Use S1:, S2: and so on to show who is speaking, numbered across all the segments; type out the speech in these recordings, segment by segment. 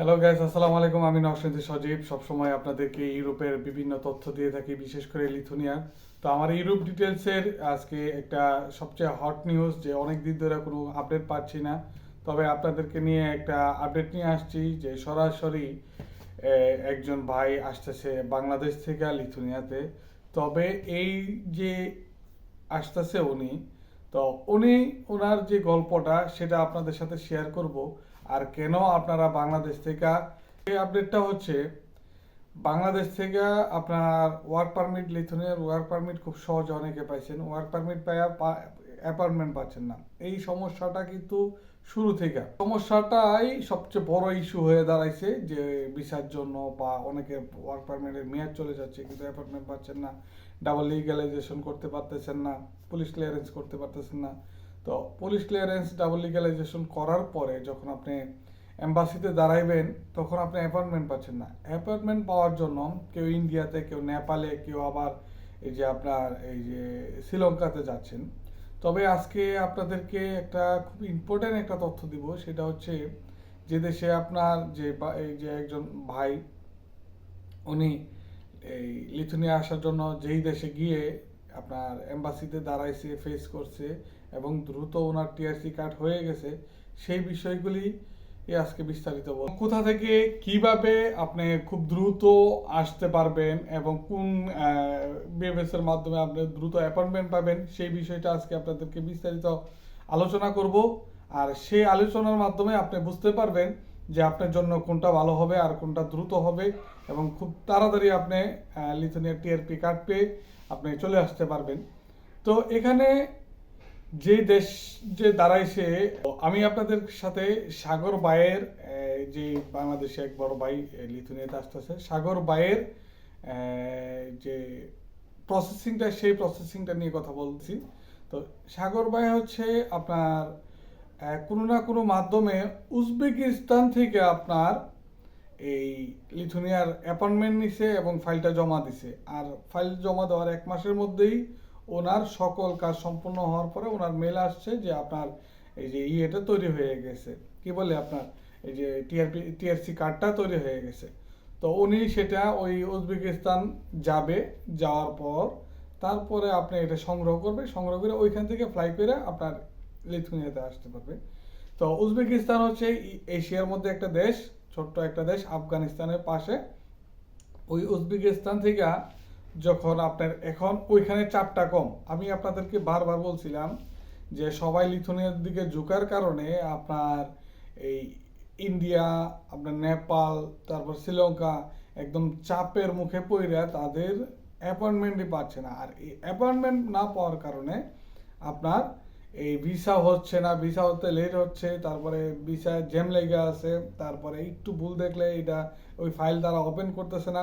S1: Hello guys আসসালামু আলাইকুম। আমি নরসিংদী সজীব। সবসময় আপনাদেরকে ইউরোপের বিভিন্ন তথ্য দিয়ে থাকি, বিশেষ করে লিথুনিয়ার তো আমার ইউরোপ ডিটেলসের আজকে একটা সবচেয়ে হট নিউজ যে অনেক দিন ধরে কোনো আপডেট পাচ্ছি না। তবে আপনাদেরকে নিয়ে একটা আপডেট নিয়ে আসছি যে সরাসরি একজন ভাই আসতেছে বাংলাদেশ থেকে লিথুনিয়াতে। তবে এই যে আসতেছে উনি, তো উনি ওনার যে গল্পটা, সেটা আপনাদের সাথে শেয়ার করব। আর কেন আপনারা বাংলাদেশ থেকে এই আপডেটটা হচ্ছে, বাংলাদেশ থেকে আপনার ওয়ার্ক পারমিট লিথুনিয়ার ওয়ার্ক পারমিট খুব সহজে অনেকে পাইছেন। ওয়ার্ক পারমিট পাইয়া অ্যাপার্টমেন্ট পাচ্ছেন না। এই সমস্যাটা কিন্তু শুরু থেকে। সমস্যাটাই সবচেয়ে বড় ইস্যু হয়ে দাঁড়াইছে যে ভিসার জন্য বা অনেকে ওয়ার্ক পারমিটের মেয়াদ চলে যাচ্ছে কিন্তু অ্যাপার্টমেন্ট পাচ্ছেন না। ডাবল লিগালাইজেশন করতে পারতেছেন না পুলিশ ক্লিয়ারেন্স করতে পারতেছেন না। তো পুলিশ ক্লিয়ারেন্স ডাবল লিগালাইজেশন করার পরে যখন আপনি এম্বাসিতে দাঁড়াইবেন, তখন আপনি অ্যাপয়েন্টমেন্ট পাচ্ছেন না। অ্যাপয়েন্টমেন্ট পাওয়ার জন্য কেউ ইন্ডিয়াতে কেউ নেপালে কেউ আবার এই যে আপনার এই যে শ্রীলঙ্কাতে যাচ্ছেন। তবে আজকে আপনাদেরকে একটা খুব ইম্পর্ট্যান্ট একটা তথ্য দিব, সেটা হচ্ছে যে দেশে আপনার যে এই যে একজন ভাই, উনি এই লিথুনিয়া আসার জন্য যেই দেশে গিয়ে আপনার এম্বাসিতে দাঁড়াইছে ফেস করছে এবং দ্রুত ওনার টিআরসি কার্ড হয়ে গেছে, সেই বিষয়গুলি আজকে বিস্তারিত বল কোথা থেকে কীভাবে আপনি খুব দ্রুত আসতে পারবেন এবং কোন বিএমএস এর মাধ্যমে আপনি দ্রুত অ্যাপয়েন্টমেন্ট পাবেন, সেই বিষয়টা আজকে আপনাদেরকে বিস্তারিত আলোচনা করব। আর সেই আলোচনার মাধ্যমে আপনি বুঝতে পারবেন যে আপনার জন্য কোনটা ভালো হবে আর কোনটা দ্রুত হবে এবং খুব তাড়াতাড়ি আপনি লিথুনিয়ার টিআরপি কার্ড পেয়ে আপনি চলে আসতে পারবেন। তো এখানে যে দেশ যে দাঁড়াইছে আমি আপনাদের সাথে সাগর বায়ের যে বাংলাদেশে এক বড় ভাই লিথুনিয়াতে আসতেছে, সাগর বায়ের যে প্রসেসিংটা সেই প্রসেসিংটা নিয়ে কথা বলছি। তো সাগর বাই হচ্ছে আপনার কোনো না কোনো মাধ্যমে উজবেকিস্তান থেকে আপনার এই লিথুনিয়ার অ্যাপয়েন্টমেন্ট নিছে এবং ফাইলটা জমা দিছে। আর ফাইল জমা দেওয়ার এক মাসের মধ্যেই ওনার সকল কাজ সম্পূর্ণ হওয়ার পরে ওনার মেল আসছে যে আপনার এই যে ইয়েটা তৈরি হয়ে গেছে। কি বলে আপনার? এই যে টিআরপি টিআরসি কার্ডটা তৈরি হয়ে গেছে। তো উনি সেটা ওই উজবেকিস্তান যাবে, যাওয়ার পর তারপরে আপনি এটা সংগ্রহ করবে, সংগ্রহ করে ওইখান থেকে ফ্লাই করে আপনার লিথুনিয়াতে আসতে পারবে। তো উজবেকিস্তান হচ্ছে এশিয়ার মধ্যে একটা দেশ, ছোট্ট একটা দেশ, আফগানিস্তানের পাশে। ওই উজবেকিস্তান থেকে যখন আপনার এখন ওইখানে চাপটা কম, আমি আপনাদেরকে বারবার বলছিলাম যে সবাই লিথুনিয়ার দিকে ঝুঁকার কারণে আপনার এই ইন্ডিয়া, আপনার নেপাল, তারপর শ্রীলঙ্কা একদম চাপের মুখে পড়ে তাদের অ্যাপয়েন্টমেন্টই পাচ্ছে না। আর এই অ্যাপয়েন্টমেন্ট না পাওয়ার কারণে আপনার এই ভিসা হচ্ছে না ভিসা হতে লেট হচ্ছে, তারপরে ভিসা জ্যাম লেগে আছে, তারপরে একটু ভুল দেখলে এটা ওই ফাইল তারা ওপেন করতেছে না।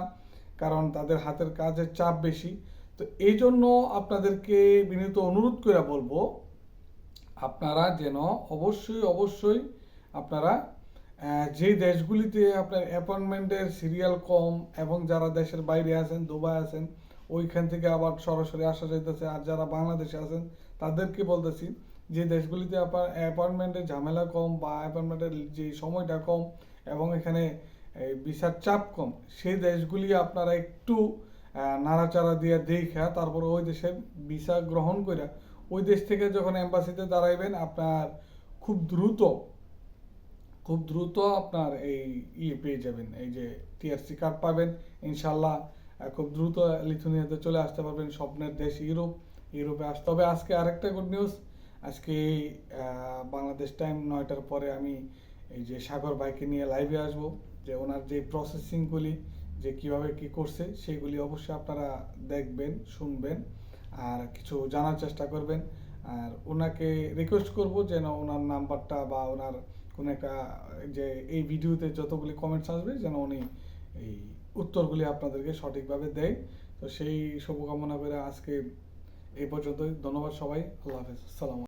S1: কারণ তাদের হাতের কাজের চাপ বেশি। তো এই জন্য আপনাদেরকে বিনীত অনুরোধ করে বলব, আপনারা যেন অবশ্যই অবশ্যই আপনারা যে দেশগুলিতে আপনার অ্যাপয়েন্টমেন্টের সিরিয়াল কম এবং যারা দেশের বাইরে আছেন, দুবাই আছেন, ওইখান থেকে আবার সরাসরি আসা যাইতেছে আর যারা বাংলাদেশে আছেন, তাদেরকে বলতেছি যে দেশগুলিতে আপনার অ্যাপয়েন্টমেন্টের ঝামেলা কম বা অ্যাপয়েন্টমেন্টের যে সময়টা কম এবং এখানে ভিসার চাপ কম। সেই দেশগুলি আপনারা একটু নাড়াচাড়া দিয়ে দেখা, তারপরে ওই দেশের ভিসা গ্রহণ করে ওই দেশ থেকে যখন এম্বাসিতে দাঁড়াইবেন, আপনার খুব দ্রুত খুব দ্রুত আপনার এই ইয়ে পেয়ে যাবেন। এই যে টিআরসি কার্ড পাবেন ইনশাল্লাহ খুব দ্রুত লিথুনিয়াতে চলে আসতে পারবেন স্বপ্নের দেশ ইউরোপ, ইউরোপে আসতে হবে আজকে আরেকটা গুড নিউজ আজকে বাংলাদেশ টাইম নয়টার পরে আমি এই যে সাগর ভাইকে নিয়ে লাইভে আসব, যে ওনার যে প্রসেসিংগুলি যে কীভাবে কি করছে, সেগুলি অবশ্যই আপনারা দেখবেন, শুনবেন, আর কিছু জানার চেষ্টা করবেন। আর ওনাকে রিকোয়েস্ট করব যেন ওনার নাম্বারটা বা ওনার কোনো একটা যে এই ভিডিওতে যতগুলি কমেন্টস আসবে, যেন উনি এই উত্তরগুলি আপনাদেরকে সঠিকভাবে দেয়। তো সেই শুভকামনা করে আজকে এই পর্যন্তই। ধন্যবাদ সবাই। আল্লাহ হাফেজ। আসসালামু